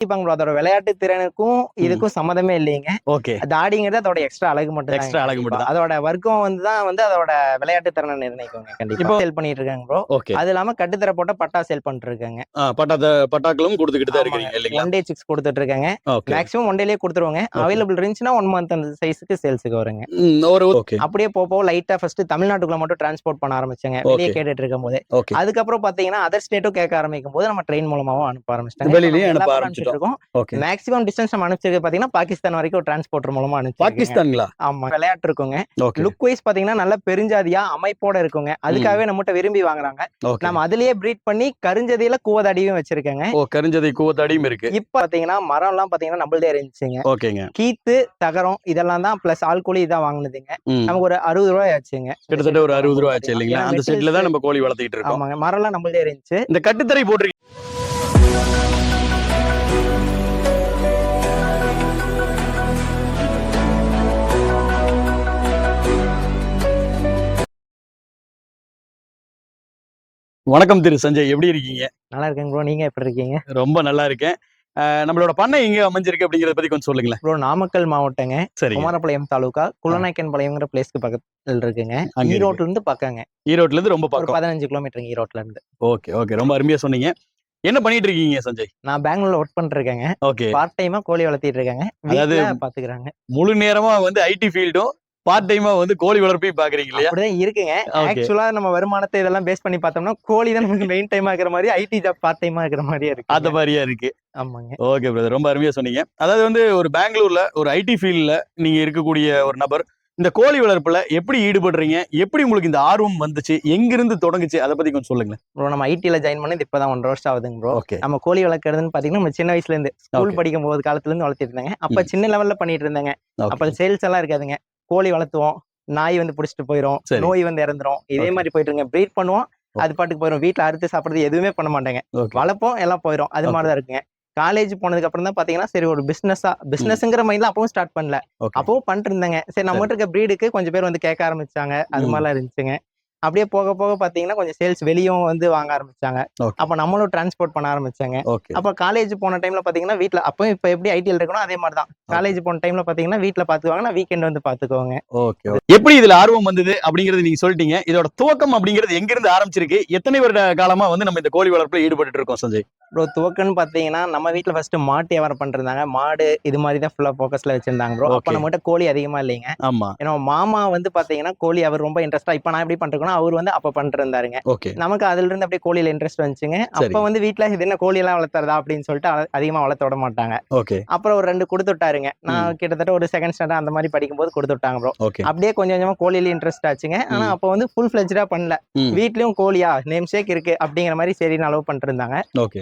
கண்டிப்பாங்க bro. அதோட விளையாட்டு திறனுக்கும் இதுக்கும் சம்மந்தமே இல்லைங்க. ஓகே. தாடிங்கிறது அதோட எக்ஸ்ட்ரா அழகு மட்டும் எக்ஸ்ட்ரா அழகு மட்டும் அதோட வர்க்கம் வந்து தான் வந்து அதோட விளையாட்டு திறனை நிர்ணயிக்குங்க. கண்டிப்பா. சேல் பண்ணிட்டு இருக்காங்க ப்ரோ ஓகே. அது இல்லாம கட்டுத்தர போட்ட பட்டா சேல் பண்ணிட்டு இருக்காங்க. பட்டா பட்டாக்களும் கொடுத்துக்கிட்டு தான் இல்லைங்களா? ஒன் டே சிக்ஸ் கொடுத்துட்டு இருக்காங்க. மேக்ஸிமம் ஒன் டேலயே கொடுத்துருவாங்க. அவைலபிள் இருந்துச்சுன்னா ஒன் மந்த் அந்த சைஸுக்கு சேல்ஸுக்கு வருங்க. ஒரு அப்படியே போக லைட்டா ஃபர்ஸ்ட் தமிழ்நாட்டுக்குள்ள மட்டும் டிரான்ஸ்போர்ட் பண்ண ஆரம்பிச்சாங்க. வெளியே. கேட்டுட்டு இருக்கும் போது அதுக்கப்புறம் பாத்தீங்கன்னா அதர் ஸ்டேட்டும் கேட்க ஆரம்பிக்கும் போது நம்ம ட்ரெயின் மூலமாவும் அனுப்ப ஆரம்பிச்சிட்டாங்க. இருக்கோம். மேக்ஸிமம் டிஸ்டன்ஸ் நம்ம அனுப்பிச்சிருக்க பாத்தீங்கன்னா பாகிஸ்தான் வரைக்கும் டிரான்ஸ்போர்ட்டர் மூலமா அனுப்பிச்சு பாகிஸ்தான்களா ஆமா. விளையாட்டு இருக்குங்க. லுக் வைஸ் பாத்தீங்கன்னா நல்ல பெருஞ்சாதியா அமைப்போட இருக்குங்க. அதுக்காகவே நம்மகிட்ட விரும்பி வாங்குறாங்க. நம்ம அதுலயே பிரீட் பண்ணி கருஞ்சதியில கூவதாடியும் வச்சிருக்கேங்க. ஓ கரிஞ்சதை கூவத்தாடியும் இருக்கு. இப்ப பாத்தீங்கன்னா மரம் எல்லாம் பாத்தீங்கன்னா நம்மள்தே இருந்துச்சுங்க. ஓகேங்க. கீத்து தகரம் இதெல்லாம் தான் பிளஸ் ஆள்கூலி இதான் வாங்கினதுங்க. நமக்கு ஒரு அறுபது ரூபாய் ஆச்சுங்க. கிட்டத்தட்ட ஒரு அறுபது ரூபா ஆச்சு இல்லைங்களா? அந்த செட்ல தான் நம்ம கோழி வளர்த்திட்டு இருக்கோம். ஆமாங்க. மரம் எல்லாம் நம்மள்தே இருந்துச்சு. இந்த கட்டுத்தரை போட்டிருக்கீங்க. வணக்கம் திரு சஞ்சய் எப்படி இருக்கீங்க? நல்லா இருக்கேங்க ப்ரோ நீங்க எப்படி இருக்கீங்க? ரொம்ப நல்லா இருக்கேன். நம்மளோட பண்ணை எங்க அமைஞ்சிருக்கு அப்படிங்கறத பத்தி கொஞ்சம் சொல்லுங்களேன். ப்ரோ நாமக்கல் மாவட்டங்க. சரிங்க. குமாரபாளையம் தாலுகா குள்ளநாயக்கன் பாளையம்ங்கிற பிளேஸ்க்கு பக்கத்துல இருக்குங்க. ஈரோட்ல இருந்து பக்கங்க. ஈரோட்ல இருந்து ரொம்ப பக்கம். பதினஞ்சு கிலோமீட்டருங்க ஈரோட்ல இருந்து ஓகே ஓகே. ரொம்ப அருமையா சொன்னீங்க. என்ன பண்ணிட்டு இருக்கீங்க சஞ்சய்? நான் பெங்களூர்ல ஒர்க் பண்ணிட்டு இருக்கேங்க. ஓகே. பார்ட் டைமா கோழி வளர்த்திட்டு இருக்காங்க. அதாவது- பாத்துக்கிறாங்க. முழு நேரமா வந்து ஐடி ஃபீல்டும் பார்ட் டைமா வந்து கோழி வளர்ப்பையும் பாக்குறீங்க இல்லையா? அப்படிதான் இருக்குங்க. ஆக்சுவலா நம்ம வருமானத்தை இதெல்லாம் பேஸ் பண்ணி பார்த்தோம்னா கோழி தான் நமக்கு மெயின் டைமா இருக்கிற மாதிரி ஐடி ஜாப் பார்ட் டைமா இருக்கிற மாதிரியே இருக்கு. அந்த மாதிரியா இருக்கு. ஆமாங்க. ஓகே பிரதர் ரொம்ப அருமையா சொன்னீங்க. அதாவது வந்து ஒரு பெங்களூர்ல ஒரு ஐடி ஃபீல்ட்ல நீங்க இருக்கக்கூடிய ஒரு நபர் இந்த கோழி வளர்ப்புல எப்படி ஈடுபடுறீங்க? எப்படி உங்களுக்கு இந்த ஆர்வம் வந்துச்சு? எங்கிருந்து தொடங்குச்சு? அதை பத்தி கொஞ்சம் சொல்லுங்களேன். ப்ரோ நம்ம ஐடில ஜாயின் பண்ணது இப்பதான் ஒன்றரை வருஷம் ஆகுதுங்க ப்ரோ ஓகே நம்ம கோழி வளர்க்கறதுன்னு பாத்தீங்கன்னா நம்ம சின்ன வயசுல இருந்து ஸ்கூல். படிக்கும் போது காலத்துல இருந்து வளர்த்திட்டு இருந்தாங்க. அப்ப சின்ன லெவல்ல பண்ணிட்டு இருந்தாங்க. அப்ப சேல்ஸ் எல்லாம் இருக்காதுங்க. கோழி வளர்த்துவோம் நாய் வந்து புடிச்சிட்டு போயிரும் சரி. நோய் வந்து இறந்துரும். இதே. மாதிரி போயிட்டு இருங்க. ப்ரீட் பண்ணுவோம் அது பாட்டுக்கு போயிடும் வீட்ல அறுத்து சாப்பிடுறது எதுவுமே பண்ண மாட்டாங்க. வளர்ப்போம் எல்லாம் போயிடும் அது Okay. மாதிரி தான் இருக்குங்க. காலேஜ் போனதுக்கு அப்புறம் தான் பாத்தீங்கன்னா சரி ஒரு பிசினஸா பிசினஸ்ங்கிற மைண்ட்ல அப்பவும் ஸ்டார்ட் பண்ணல. அப்பவும் பண்ணிட்டு இருந்தாங்க. சரி நம்ம இருக்க ப்ரீடுக்கு கொஞ்சம் பேர் வந்து கேட்க ஆரம்பிச்சாங்க. அது. மாதிரிலாம் இருந்துச்சுங்க. அப்படியே போக போக பாத்தீங்கன்னா கொஞ்சம் சேல்ஸ் வெளியும் வந்து வாங்க ஆரம்பிச்சாங்க. அப்ப நம்மளும் டிரான்ஸ்போர்ட் பண்ண ஆரம்பிச்சாங்க. அப்ப காலேஜ் போன டைம்ல பாத்தீங்கன்னா வீட்ல அப்போ இப்ப எப்படி ஐடிஎல் இருக்கணும் அதே மாதிரி தான். காலேஜ் போன டைம்ல பாத்தீங்கன்னா வீட்ல பாத்துக்குவாங்க நான் வீக்கெண்ட் வந்து பாத்துக்குவாங்க. ஓகே எப்படி இதுல ஆர்வம் வந்தது அப்படிங்கறது நீங்க சொல்லிட்டீங்க. இதோட துவக்கம் அப்படிங்கிறது எங்க இருந்து ஆரம்பிச்சிருக்கு? எத்தனை வருட காலமா வந்து நம்ம இந்த கோழி வளர்ப்புல ஈடுபட்டு இருக்கோம் சஞ்சய்? ப்ரோ துவக்கன்னு பாத்தீங்கன்னா நம்ம வீட்ல ஃபர்ஸ்ட் மாட்டு வியாபாரம் பண்ணிருந்தாங்க மாடு இது மாதிரி தான் ஃபுல்லா ஃபோக்கஸ்ல வச்சிருந்தாங்க ப்ரோ அப்ப Okay. நம்ம கிட்ட கோழி அதிகமா இல்லைங்க. ஆமா. ஏன்னா மாமா வந்து பாத்தீங்கன்னா கோழி அவர் ரொம்ப இன்ட்ரெஸ்டா இப்ப நான் எப்படி பண்றேன்னா அவர் வந்து அப்ப பண்ணிட்டு இருந்தாருங்க ஓகே. நமக்கு அதுல இருந்து அப்படியே கோழியில இன்ட்ரெஸ்ட் வந்துச்சுங்க. அப்ப. வந்து வீட்ல இது என்ன கோழி எல்லாம் வளர்த்துறதா அப்படின்னு சொல்லிட்டு அதிகமா வளர்த்த விட மாட்டாங்க. ஓகே. அப்புறம் ஒரு ரெண்டு கொடுத்து விட்டாருங்க நான் கிட்டத்தட்ட ஒரு செகண்ட் ஸ்டாண்டர்ட் அந்த மாதிரி படிக்கும்போது கொடுத்து விட்டாங்க ப்ரோ அப்படியே கொஞ்சம் கொஞ்சமா கோழியில இன்ட்ரெஸ்ட் ஆச்சுங்க. ஆனா. அப்போ வந்து ஃபுல் ஃபிளெஜ்டா பண்ணல. வீட்லயும் கோழியா நேம் சேக் இருக்கு அப்படிங்கிற மாதிரி சரி அளவு பண்ணிட்டு இருந்தாங்க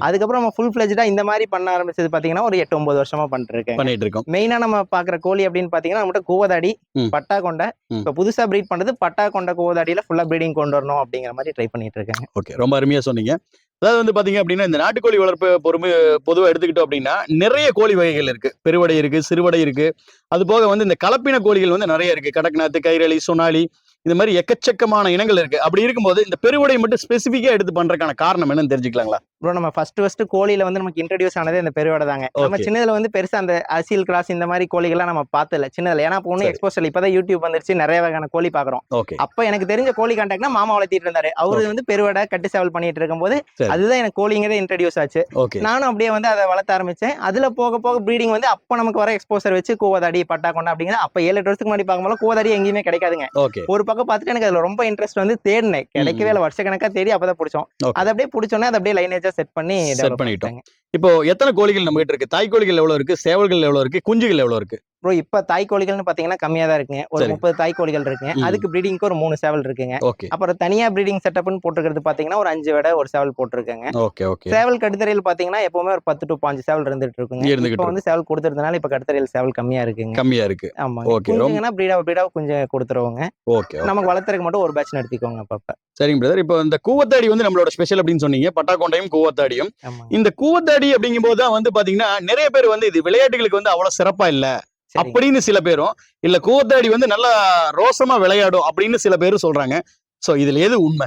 அதுக்கப்புறம் நம்ம ஃபுல் ஃபிளெஜ்டா இந்த மாதிரி பண்ண ஆரம்பிச்சது பாத்தீங்கன்னா ஒரு எட்டு ஒன்பது வருஷமா பண்ணிட்டு இருக்கேன் பண்ணிட்டு இருக்கோம். மெயினா நம்ம பாக்குற கோழி அப்படின்னு பாத்தீங்கன்னா நம்மகிட்ட கூவதாடி. பட்டா கொண்ட. இப்ப புதுசா பிரீட் பண்றது பட்டா கொண்ட கூவதாடியில ஃபுல்லா ப்ரீடிங் கொண்டு வரணும் அப்படிங்கிற மாதிரி ட்ரை பண்ணிட்டு இருக்கேன் ஓகே ரொம்ப அருமையா சொன்னீங்க. அதாவது வந்து பாத்தீங்க அப்படின்னா இந்த நாட்டுக்கோழி வளர்ப்பு பொறுமை பொதுவா எடுத்துக்கிட்டோம் அப்படின்னா நிறைய கோழி வகைகள் இருக்கு. பெருவடை இருக்கு சிறுவடை இருக்கு. அது போக வந்து இந்த கலப்பின கோழிகள் வந்து நிறைய இருக்கு. கடக்நாத் கைரளி சொனாலி இந்த மாதிரி எக்கச்சக்கமான இனங்கள் இருக்கு. அப்படி இருக்கும்போது இந்த பெருவடை மட்டும் ஸ்பெசிஃபிக்கா எடுத்து பண்றதுக்கான காரணம் என்னன்னு தெரிஞ்சுக்கலாங்களா? ப்ரோ நம்ம ஃபர்ஸ்ட் ஃபர்ஸ்ட் கோழியில வந்து நமக்கு இன்ட்ரடியூஸ் ஆனதே இந்த பெருவடை தாங்க. நம்ம. சின்னதுல வந்து பெருசா அந்த அசில் கிராஸ் இந்த மாதிரி கோழிகள்லாம் நம்ம பார்த்தல சின்னதுல. ஏன்னா இப்போ ஒன்றும் சரி. எக்ஸ்போசல் இப்பதான் யூடியூப் வந்துருச்சு நிறைய வகையான கோழி பாக்குறோம் அப்ப எனக்கு தெரிஞ்ச கோழி கான்டாக்ட்னா மாமா வளர்த்திட்டு இருந்தாரு. அவரு வந்து பெருவடை கட்டு சேவல் பண்ணிட்டு இருக்கும்போது சரி. அதுதான் எனக்கு கோழிங்கிறதே இன்ட்ரடியூஸ் ஆச்சு. நானும் அப்படியே வந்து அதை வளர்த்த ஆரம்பிச்சேன். அதுல போக போக ப்ரீடிங் வந்து அப்ப நமக்கு வர எக்ஸ்போசர் வச்சு கூவதாடி பட்டா கொண்டா அப்படிங்கிற அப்ப ஏழு எட்டு வருஷத்துக்கு முன்னாடி பார்க்கும்போது கூவதாடி எங்கேயுமே கிடைக்காதுங்க. ஒரு பக்கம் பார்த்துட்டு எனக்கு அதுல ரொம்ப இன்ட்ரெஸ்ட் வந்து தேடினேன். கிடைக்கவே இல்லை. வருஷ கணக்கா தேடி அப்பதான் பிடிச்சோம். அதை அப்படியே பிடிச்சோன்னே அதை அப்படியே லைனேஜா செட் பண்ணி develop பண்ணிட்டோம். இப்போ எத்தனை கோழிகள் நம்ம கிட்ட இருக்கு? தாய் கோழிகள் எவ்வளவு இருக்கு? சேவல்கள் எவ்வளவு இருக்கு? குஞ்சுகள் எவ்வளவு இருக்கு? ப்ரோ இப்ப தாய் கோழிகள்னு பாத்தீங்கன்னா கம்மியா தான் இருக்குங்க. ஒரு. முப்பது தாய் கோழிகள் இருக்குங்க. அதுக்கு ப்ரீடிங்க்கு ஒரு மூணு சேவல் இருக்குங்க. அப்புறம் தனியா ப்ரீடிங் செட்டப்னு போட்டுக்கிறது பாத்தீங்கன்னா ஒரு அஞ்சு விட ஒரு சேவல் போட்டிருக்கேங்க. Okay okay. சேவல் கடுத்தரையில் பாத்தீங்கன்னா எப்பவுமே ஒரு பத்து டு பாஞ்சு சேவல் இருந்துட்டு இருக்குங்க. இப்ப வந்து சேவல் கொடுத்துறதுனால இப்ப கடுத்தரையில் சேவல் கம்மியா இருக்குங்க. கம்மியா இருக்கு. ரொம்ப- குஞ்சுங்கன்னா பிரீடா பிரீடா கொஞ்சம் கொடுத்துருவோங்க. ஓகே நமக்கு வளர்த்துறதுக்கு மட்டும் ஒரு பேட்ச் நடத்திக்கோங்க அப்பப்ப சரிங்க பிரதர் இப்போ இந்த கூவத்தாடி வந்து நம்மளோட ஸ்பெஷல் அப்படின்னு சொன்னீங்க. பட்டாக்கொண்டையும் கூவத்தாடியும். இந்த கூவத்தாடி அப்படிங்கும்போது தான் வந்து பாத்தீங்கன்னா நிறைய பேர் வந்து இது விளையாட்டுகளுக்கு வந்து அவ்வளவு சிறப்பா இல்ல. அப்படின்னு சில பேரும் இல்ல கூவத்தாடி வந்து நல்லா ரோசமா விளையாடும் அப்படின்னு சில பேரும் சொல்றாங்க. சோ இதுல எது உண்மை?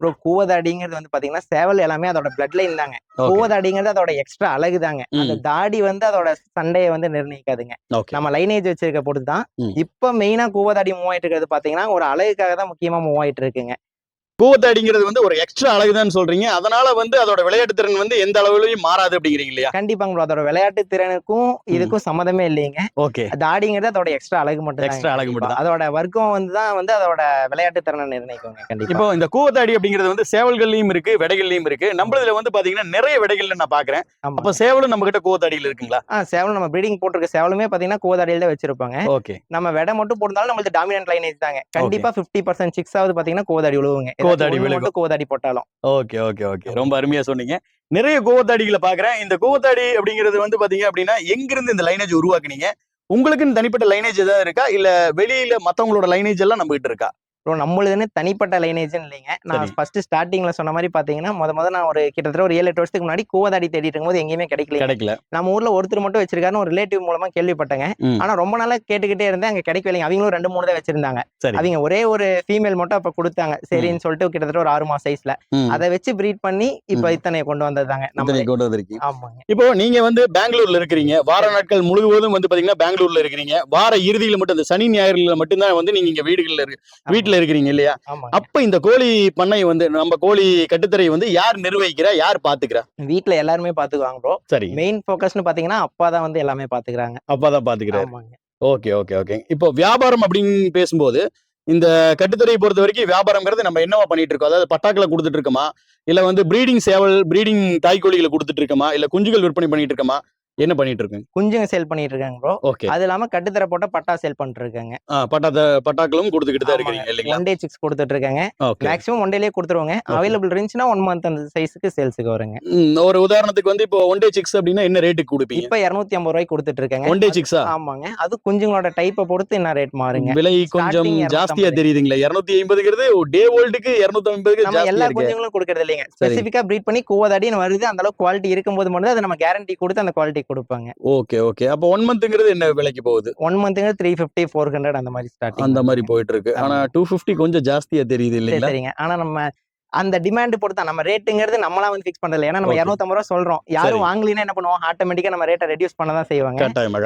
ப்ரோ கூவதாடிங்கிறது வந்து பாத்தீங்கன்னா சேவல் எல்லாமே அதோட பிளட் லைன் தாங்க கூவதாடிங்கிறது அதோட எக்ஸ்ட்ரா அழகு தாங்க. அந்த. தாடி வந்து அதோட சண்டையை வந்து நிர்ணயிக்காதுங்க. நம்ம லைனேஜ் வச்சிருக்க பொறுத்து தான். இப்ப மெயினா கூவதாடி மூவ் ஆயிட்டு இருக்கிறது பாத்தீங்கன்னா ஒரு அழகுக்காக தான் முக்கியமா மூவ் ஆயிட்டு இருக்குங்க. கூவத்தாடிங்கிறது வந்து ஒரு எக்ஸ்ட்ரா அழகுதான் சொல்றீங்க. அதனால வந்து அதோட விளையாட்டு திறன் வந்து எந்த அளவுலயும் மாறாது அப்படிங்கிறீங்க இல்லையா? கண்டிப்பாங்க bro. அதோட விளையாட்டு திறனுக்கும் இதுக்கும் சம்மதமே இல்லைங்க. ஓகே. தாடிங்கிறது அதோட எக்ஸ்ட்ரா அழகு மட்டும் எக்ஸ்ட்ரா அழகு மட்டும் தான் அதோட வர்க்கம் வந்து தான் வந்து அதோட விளையாட்டு திறனை நிர்ணயிக்குங்க கண்டிப்பா. இப்போ இந்த கூவத்தாடி அப்படிங்கிறது வந்து சேவல்கள்லயும் இருக்கு விடைகள்லயும் இருக்கு. நம்மளதுல வந்து பாத்தீங்கன்னா நிறைய விடைகள்ல நான் பாக்குறேன். அப்ப சேவலும் நம்ம கிட்ட கூவத்தாடியில் இருக்குங்களா? ஆ சேவல் நம்ம பிரீடிங் போட்டிருக்க சேவலுமே பாத்தீங்கன்னா கூவதாடியில தான் வச்சிருப்பாங்க. ஓகே. நம்ம விடை மட்டும் போட்டாலும் நம்மளுக்கு டாமினன்ட் லைனேஜ் தாங்க. கண்டிப்பா 50% பர்சன்ட் சிக்ஸ் ஆகுது பாத்தீங்கன்னா கோதாடி விழுவுங்க. ஒண்ணு விழுகும். கோதாடி போட்டாலும். Okay okay okay. ரொம்ப அருமையா சொன்னீங்க. நிறைய கூவத்தாடிகளை பாக்குறேன் இந்த கூவத்தாடி அப்படிங்கிறது வந்து பாத்தீங்க அப்படின்னா எங்கிருந்து இந்த லைனேஜ் உருவாக்குனீங்க? உங்களுக்குன்னு தனிப்பட்ட லைனேஜ் ஏதாவது இருக்கா? இல்ல வெளியில மத்தவங்களோட லைனேஜ் எல்லாம் நம்ம கிட்ட இருக்கா? ப்ரோ நம்மளுதுன்னு தனிப்பட்ட லைனேஜ்னு இல்லைங்க. நான். ஃபர்ஸ்ட் ஸ்டார்டிங்ல சொன்ன மாதிரி பாத்தீங்கன்னா முத முத நான் ஒரு கிட்டத்தட்ட ஒரு ஏழு எட்டு வருஷத்துக்கு முன்னாடி கோதாடி தேடிட்டு இருக்கும்போது எங்கேயுமே கிடைக்கல கிடைக்கல. நம்ம ஊர்ல ஒருத்தர் மட்டும் வச்சிருக்காருன்னு ஒரு ரிலேட்டிவ் மூலமா கேள்விப்பட்டேங்க. ஆனா ரொம்ப நாளா கேட்டுக்கிட்டே இருந்தேன். அங்க கிடைக்கலைங்க அவங்களும் ரெண்டு மூணு தான் வச்சிருந்தாங்க. சரி. அவங்க ஒரே ஒரு ஃபீமேல் மட்டும் அப்ப கொடுத்தாங்க. சரின்னு சொல்லிட்டு கிட்டத்தட்ட ஒரு ஆறு மாசம் சைஸ்ல. அதை வச்சு ப்ரீட் பண்ணி இப்ப. இத்தனை கொண்டு வந்ததாங்க நம்ம கொண்டு வந்திருக்கீங்க. ஆமாங்க. இப்போ நீங்க வந்து பெங்களூர்ல இருக்கிறீங்க. வார நாட்கள் முழுவதும் வந்து பாத்தீங்கன்னா பெங்களூர்ல இருக்கிறீங்க. வார இறுதியில மட்டும் இந்த சனி ஞாயிறுல மட்டும்தான் வந்து நீங்க இங்க வீடுகள்ல இருக்கு. வீட்டுல இருக்கிறீங்க இல்லையா? அப்ப இந்த கோழி பண்ணை வந்து நம்ம கோழி கட்டுத்தரை வந்து யார் நிர்வகிக்கிறா? யார் பாத்துக்கிறா? வீட்ல எல்லாருமே பாத்துக்குவாங்க ப்ரோ சரி. மெயின் ஃபோக்கஸ்னு பாத்தீங்கன்னா அப்பா தான் வந்து எல்லாமே பாத்துக்கிறாங்க. அப்பாதான் பாத்துக்கிறாரு. ஆமாங்க. Okay okay okay. இப்போ வியாபாரம் அப்படின்னு பேசும்போது இந்த கட்டுத்தரையை பொறுத்த வரைக்கும் வியாபாரம்ங்கிறது நம்ம என்னவா பண்ணிட்டு இருக்கோம்? அதாவது பட்டாக்களை கொடுத்துட்டு இருக்கோமா? இல்ல வந்து பிரீடிங் சேவல் பிரீடிங் தாய்க்கோழிகளை கொடுத்துட்டு இருக்கோமா? இல்ல குஞ்சுகள் விற்பனை பண்ணிட்டு இருக்கோமா? என்ன பண்ணிட்டு இருக்கோம் குஞ்சுங்க சேல் பண்ணிட்டு இருக்காங்க ப்ரோ ஓகே அது இல்லாம கட்டுத்தர போட்ட பட்டா சேல் பண்ணிட்டு இருக்காங்க பட்டா பட்டாக்களும் கொடுத்துக்கிட்டு தான் இல்லைங்களா? ஒன் டே சிக்ஸ் கொடுத்துட்டு இருக்காங்க மேக்ஸிமம் ஒன் டேலயே கொடுத்துருவாங்க. அவைலபிள் இருந்துச்சுன்னா ஒன் மந்த் அந்த சைஸுக்கு சேல்ஸுக்கு வருங்க. ஒரு உதாரணத்துக்கு வந்து இப்போ ஒன் டே சிக்ஸ் அப்படின்னா என்ன ரேட்டுக்கு கொடுப்பீங்க? இப்ப இருநூத்தி ஐம்பது ரூபாய்க்கு கொடுத்துட்டு இருக்காங்க ஒன் டே சிக்ஸா ஆமாங்க. அது குஞ்சுங்களோட டைப்பை பொறுத்து என்ன ரேட் மாறுங்க. விலை கொஞ்சம் ஜாஸ்தியா 250. தெரியுதுங்களா. இருநூத்தி ஐம்பதுங்கிறது டே ஓல்டுக்கு இருநூத்தி ஐம்பதுக்கு நம்ம எல்லா குஞ்சுங்களும் கொடுக்கறது இல்லைங்க ஸ்பெசிஃபிக்கா ப்ரீட் பண்ணி கூவதாடின்னு வருது அந்த அளவுக்கு குவாலிட்டி இருக்கும்போது மட்டும் அதை நம்ம கேரண்டி கொடுத்து அந்த குவாலிட்டி கொடுப்பாங்க. Okay okay. அப்போ ஒன் மந்த்ங்கிறது என்ன விலைக்கு போகுது? ஒன் மந்த்துங்க த்ரீ ஃபிஃப்டி ஃபோர் ஹண்ட்ரட் அந்த மாதிரி ஸ்டார்டிங் அந்த மாதிரி போயிட்டு இருக்கு ஆனா டூ பிப்டி கொஞ்சம் ஜாஸ்தியா தெரியுது இல்லைங்களா? சரிங்க. ஆனா நம்ம அந்த டிமாண்ட் பொறுத்து நம்ம ரேட்டுங்கிறது நம்மளா வந்து ஃபிக்ஸ் பண்றது இல்ல. ஏன்னா நம்ம. இரநூத்தம்பது ரூபா சொல்றோம். யாரும். வாங்கலினா என்ன பண்ணுவோம்? ஆட்டோமேட்டிக்கா நம்ம ரேட்டை ரெடியூஸ் பண்ண தான் செய்வாங்க.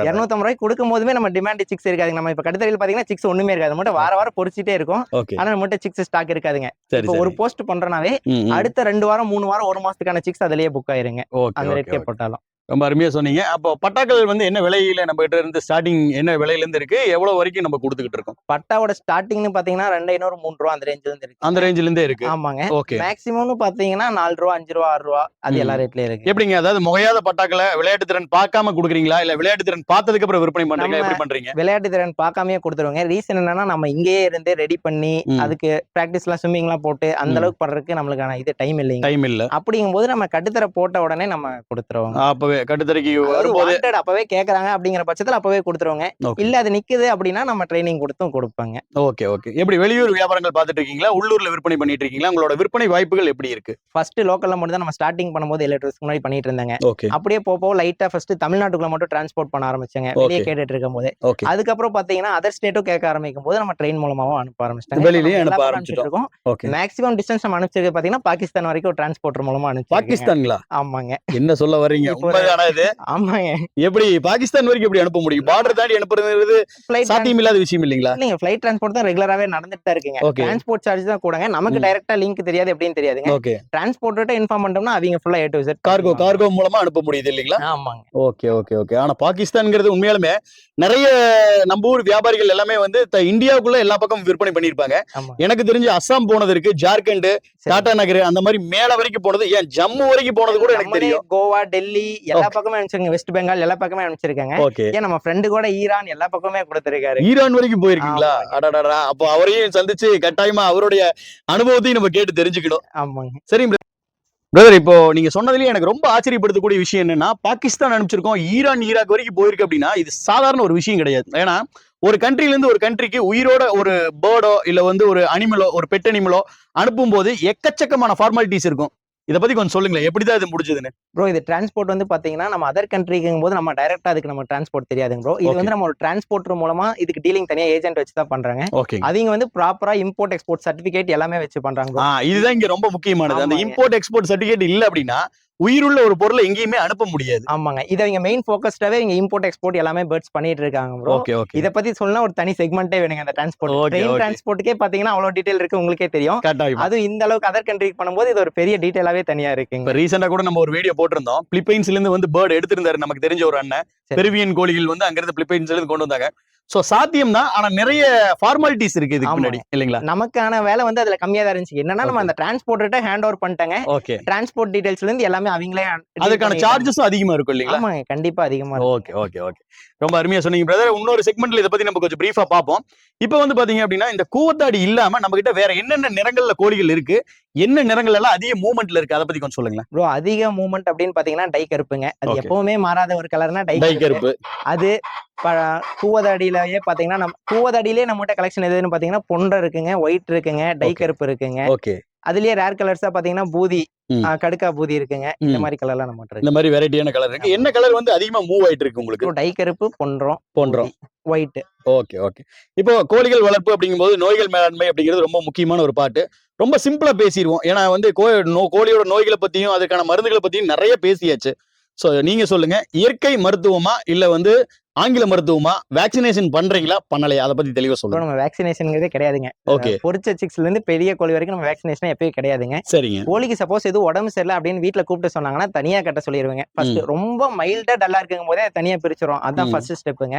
இரநூத்தம்பது ரூபாய்க்கு கொடுக்கும் போதுமே நம்ம டிமாண்ட் சிக்ஸ் இருக்காது நம்ம இப்ப கடுத்தறையில் பாத்தீங்கன்னா சிக்ஸ் ஒண்ணுமே இருக்காது. மட்டும் வார வாரம் பொறிச்சிட்டே இருக்கும். ஆனா நம்மகிட்ட சிக்ஸ் ஸ்டாக் இருக்காதுங்க. இப்போ ஒரு போஸ்ட் பண்றனாவே. அடுத்த ரெண்டு வாரம் மூணு வாரம் ஒரு மாசத்துக்கான சிக்ஸ் அதுலயே புக் ஆயிருங்க. அந்த ரேட்கே. போட்டாலும். ரொம்ப அருமையா சொன்னீங்க. அப்போ பட்டாக்கள் வந்து என்ன விலையில நம்ம கிட்ட இருந்து ஸ்டார்டிங் என்ன விலையில இருந்து இருக்கு? எவ்வளவு வரைக்கும் நம்ம கொடுத்துக்கிட்டு இருக்கோம்? பட்டாவோட ஸ்டார்டிங்னு பாத்தீங்கன்னா ரெண்டு ஐநூறு மூணு ரூபா அந்த ரேஞ்சில இருந்து இருக்கு. அந்த ரேஞ்சில இருந்தே இருக்கு. ஆமாங்க. ஓகே. மேக்ஸிமம்னு பாத்தீங்கன்னா நாலு ரூபா அஞ்சு ரூபா ஆறு ரூபா அது. எல்லா ரேட்லயும் இருக்கு. எப்படிங்க? அதாவது முகையாத பட்டாக்களை விளையாட்டு திறன் பார்க்காம கொடுக்குறீங்களா? இல்ல விளையாட்டு திறன் பார்த்ததுக்கு அப்புறம் விற்பனை பண்றீங்களா? நம்ம- எப்படி பண்றீங்க? விளையாட்டு திறன் பார்க்காமயே கொடுத்துருவாங்க. ரீசன் என்னன்னா நம்ம இங்கேயே இருந்தே ரெடி பண்ணி. அதுக்கு பிராக்டிஸ் எல்லாம் ஸ்விம்மிங் எல்லாம் போட்டு அந்த. அளவுக்கு பண்றதுக்கு நம்மளுக்கான இது டைம் இல்லைங்க. டைம் இல்ல. அப்படிங்கும்போது நம்ம கட்டுத்தர போட்ட உடனே நம்ம கொடுத்துருவோங்க. அப்பவே கட்டுத்தரைக்கு அதாவது வரும்போது அப்பவே கேக்குறாங்க அப்படிங்கிற பட்சத்துல அப்பவே கொடுத்துருவாங்க. இல்ல அது நிக்குது அப்படின்னா நம்ம ட்ரைனிங் கொடுத்தும் கொடுப்பாங்க. ஓகே ஓகே எப்படி வெளியூர் வியாபாரங்கள் பார்த்துட்டு இருக்கீங்களா உள்ளூர்ல விற்பனை பண்ணிட்டு இருக்கீங்களா உங்களோட விற்பனை வாய்ப்புகள் எப்படி இருக்கு? ஃபர்ஸ்ட் லோக்கல்ல மட்டும் தான் நம்ம ஸ்டார்டிங் பண்ணும்போது வருஷத்துக்கு முன்னாடி பண்ணிட்டு இருந்தாங்க. அப்படியே போக லைட்டா ஃபர்ஸ்ட் தமிழ்நாட்டுக்குள்ள மட்டும் டிரான்ஸ்போர்ட் பண்ண ஆரம்பிச்சாங்க. வெளியே. கேட்டுட்டு இருக்கும் போது அதுக்கப்புறம் பாத்தீங்கன்னா அதர் ஸ்டேட்டும் கேட்க ஆரம்பிக்கும் போது நம்ம ட்ரெயின் மூலமாவும் அனுப்ப ஆரம்பிச்சிட்டாங்க. வெளியிலயும் அனுப்ப ஓகே மேக்ஸிமம் டிஸ்டன்ஸ் நம்ம அனுப்பிச்சிருக்க பாத்தீங்கன்னா பாகிஸ்தான் வரைக்கும் டிரான்ஸ்போர்ட்டர் மூலமா அனுப்பிச்சு பாகிஸ்தான்களா ஆமாங்க. என்ன சொல்ல வர்றீங்க? உண்மைதானா இது. ஆமாங்க. எப்படி பாகிஸ்தான் வரைக்கும் எப்படி அனுப்ப முடியும்? பார்டர் தாண்டி அனுப்புறது சாத்தியம் இல்லாத விஷயம் இல்லைங்களா? இல்லைங்க ஃபிளைட் டிரான்ஸ்போர்ட் தான் ரெகுலராவே நடந்துட்டு தான் இருக்குங்க. Okay. டிரான்ஸ்போர்ட் சார்ஜ் தான் கூடங்க. நமக்கு. டைரக்டா லிங்க் தெரியாது எப்படின்னு தெரியாதுங்க. ஓகே டிரான்ஸ்போர்ட்டர்ட்ட இன்ஃபார்ம் பண்ணிட்டோம்னா அவங்க ஃபுல்லா A to Z cargo cargo மூலமா அனுப்ப முடியுது இல்லைங்களா? ஆமாங்க. ஓகே ஓகே ஓகே ஆனா பாகிஸ்தான்ங்கிறது உண்மையாலுமே நிறைய நம்ம ஊர் வியாபாரிகள் எல்லாமே வந்து இந்தியாவுக்குள்ள எல்லா பக்கமும் விற்பனை பண்ணிருப்பாங்க எனக்கு தெரிஞ்சு அஸ்ஸாம் போனது இருக்கு ஜார்க்கண்ட். டாடா நகர் அந்த மாதிரி மேல வரைக்கும் போனது ஏன் ஜம்மு வரைக்கும் போனது கூட எனக்கு தெரியும். கோவா டெல்லி எல்லா. பக்கமே அனுப்பிச்சிருங்க. வெஸ்ட் பெங்கால் எல்லா பக்கமே அனுப்பிச்சிருக்காங்க. ஓகே ஏன் நம்ம ஃப்ரெண்டு கூட ஈரான் எல்லா பக்கமே கொடுத்திருக்காரு. ஈரான் வரைக்கும் போயிருக்கீங்களா. அடடடா. அப்போ அவரையும் சந்திச்சு கட்டாயமா அவருடைய அனுபவத்தையும் நம்ம கேட்டு தெரிஞ்சுக்கணும். ஆமாங்க. சரி பிரதர் இப்போ நீங்க சொன்னதுலயே எனக்கு ரொம்ப ஆச்சரியப்படுத்தக்கூடிய விஷயம் என்னன்னா பாகிஸ்தான் அனுப்பிச்சிருக்கோம் ஈரான் ஈராக் வரைக்கும் போயிருக்கு அப்படின்னா இது சாதாரண ஒரு விஷயம் கிடையாது. ஏன்னா ஒரு countryல இருந்து ஒரு கண்ட்ரிக்கு உயிரோட ஒரு பேர்டோ இல்ல வந்து ஒரு அனிமலோ ஒரு பெட் அனிமலோ அனுப்பும் போது எக்கச்சக்கமான ஃபார்மாலிட்டிஸ் இருக்கும். இத பத்தி கொஞ்சம் சொல்லுங்களேன். எப்படிதான் இது முடிஞ்சதுன்னு? ப்ரோ இது டிரான்ஸ்போர்ட் வந்து பாத்தீங்கன்னா நம்ம அதர் கண்ட்ரிக்கும் போது நம்ம டைரக்டா அதுக்கு நம்ம டிரான்ஸ்போர்ட் தெரியாதுங்க ப்ரோ இது. வந்து நம்ம ஒரு டிரான்ஸ்போர்ட்டர் மூலமா இதுக்கு டீலிங் தனியா ஏஜென்ட் வச்சு தான் பண்றாங்க. ஓகே அவங்க வந்து ப்ராப்பரா இம்போர்ட் எக்ஸ்போர்ட் சர்டிபிகேட் எல்லாமே வச்சு பண்றாங்க இதுதான் இங்க ரொம்ப முக்கியமானது. அந்த. இம்போர்ட் எக்ஸ்போர்ட் சர்டிபிகேட் இல்ல அப்படின்னா உயிருள்ள ஒரு பொருளை எங்கேயுமே அனுப்ப முடியாது. ஆமாங்க. இதை அவங்க மெயின் ஃபோக்கஸ்டாவே இங்க இம்போர்ட் எக்ஸ்போர்ட் எல்லாமே பேர்ட்ஸ் பண்ணிட்டு இருக்காங்க ப்ரோ ஓகே ஓகே இத பத்தி சொல்லணும் ஒரு தனி செக்மெண்டே வேணுங்க அந்த டிரான்ஸ்போர்ட் ட்ரெயின். டிரான்ஸ்போர்ட்டுக்கே பாத்தீங்கன்னா அவ்வளவு டீடைல் இருக்கு உங்களுக்கே தெரியும். அதுவும் இந்த அளவுக்கு அதர் கண்ட்ரிக்கு பண்ணும்போது இது ஒரு பெரிய டீடைலாவே தனியா இருக்குங்க. இப்ப ரீசெண்டா கூட நம்ம ஒரு வீடியோ போட்டிருந்தோம். பிலிப்பைன்ஸ்ல இருந்து வந்து பேர்ட் எடுத்திருந்தாரு நமக்கு தெரிஞ்ச ஒரு அண்ணன். பெருவியன் கோழிகள் வந்து அங்க இருந்து பிலிப்பைன்ஸ்ல இருந்து கொண்டு வந்தாங்க. சோ சாத்தியம் தான் ஆனா நிறைய ஃபார்மாலிட்டிஸ் இருக்கு இதுக்கு. முன்னாடி இல்லைங்களா? நமக்கான வேலை வந்து அதுல கம்மியா தான் இருந்துச்சு. என்னன்னா நம்ம. அந்த டிரான்ஸ்போர்ட்டர்ட்ட ஹேண்ட் ஓவர் பண்ணிட்டாங்க. ஓகே டிரான்ஸ்போர்ட் டீடைல்ஸ்ல இருந்து எல்லாமே அவங்களே அதுக்கான. சார்ஜஸும் அதிகமா இருக்கும் இல்லைங்களா? ஆமாங்க கண்டிப்பா அதிகமா. ஓகே ஓகே ஓகே ரொம்ப அருமையா சொன்னீங்க பிரதர் இன்னொரு செக்மெண்ட்ல இதை பத்தி நம்ம கொஞ்சம் பிரீஃபா பார்ப்போம். இப்போ வந்து பாத்தீங்க அப்படின்னா இந்த கூவத்தாடி இல்லாம நம்ம கிட்ட வேற என்னென்ன நிறங்கள்ல கோழிகள் இருக்கு? என்ன நிறங்கள் எல்லாம் அதிக மூவ்மெண்ட்ல இருக்கு? அதை பத்தி கொஞ்சம் சொல்லுங்களேன். ப்ரோ அதிக மூவ்மெண்ட் அப்படின்னு பாத்தீங்கன்னா டை கருப்புங்க. அது. எப்பவுமே மாறாத ஒரு கலர்னா டை கருப்பு. அது கூவதாடியிலேயே பாத்தீங்கன்னா நம்ம கூவதாடியிலே நம்மகிட்ட கலெக்ஷன் எதுன்னு பாத்தீங்கன்னா பொண்டை இருக்குங்க ஒயிட் இருக்குங்க டை. கருப்பு இருக்குங்க. ஓகே அதுலயே ரேர் கலர்ஸா பாத்தீங்கன்னா பூதி கடுக்கா பூதி இருக்குங்க. இந்த. மாதிரி கலர்லாம் நம்ம இருக்கு. இந்த மாதிரி வெரைட்டியான கலர் இருக்கு. என்ன கலர் வந்து அதிகமா மூவ் ஆயிட்டு இருக்கு உங்களுக்கு? டை கருப்பு பொன்றோம் போன்றோம். ஒயிட் ஓகே ஓகே இப்போ கோழிகள் வளர்ப்பு அப்படிங்கும்போது நோய்கள் மேலாண்மை அப்படிங்கிறது ரொம்ப முக்கியமான ஒரு பாட்டு. ரொம்ப சிம்பிளா பேசிடுவோம் ஏன்னா வந்து கோ நோ- கோழியோட நோய்களை பத்தியும் அதுக்கான மருந்துகளை பத்தியும் நிறைய பேசியாச்சு. ஸோ நீங்க சொல்லுங்க. இயற்கை மருத்துவமா இல்ல வந்து ஆங்கில மருத்துவமா வேக்சினேஷன் பண்றீங்களா? பண்ணலையா? அதை பத்தி தெளிவா சொல்லுங்க. நம்ம வேக்சினேஷன்ங்கிறதே கிடையாதுங்க. ஓகே பொரிச்ச சிக்ஸ்ல இருந்து பெரிய கோழி வரைக்கும் நம்ம வேக்சினேஷன் எப்பயும் கிடையாதுங்க. சரிங்க. கோழிக்கு சப்போஸ் எதுவும் உடம்பு சரியில்லை அப்படின்னு வீட்ல கூப்பிட்டு சொன்னாங்கன்னா தனியா கட்ட சொல்லிடுவேங்க ஃபர்ஸ்ட் ரொம்ப மைல்டா டல்லா இருக்குங்க போதே தனியா பிரிச்சிரும். அதான். ஃபர்ஸ்ட் ஸ்டெப்புங்க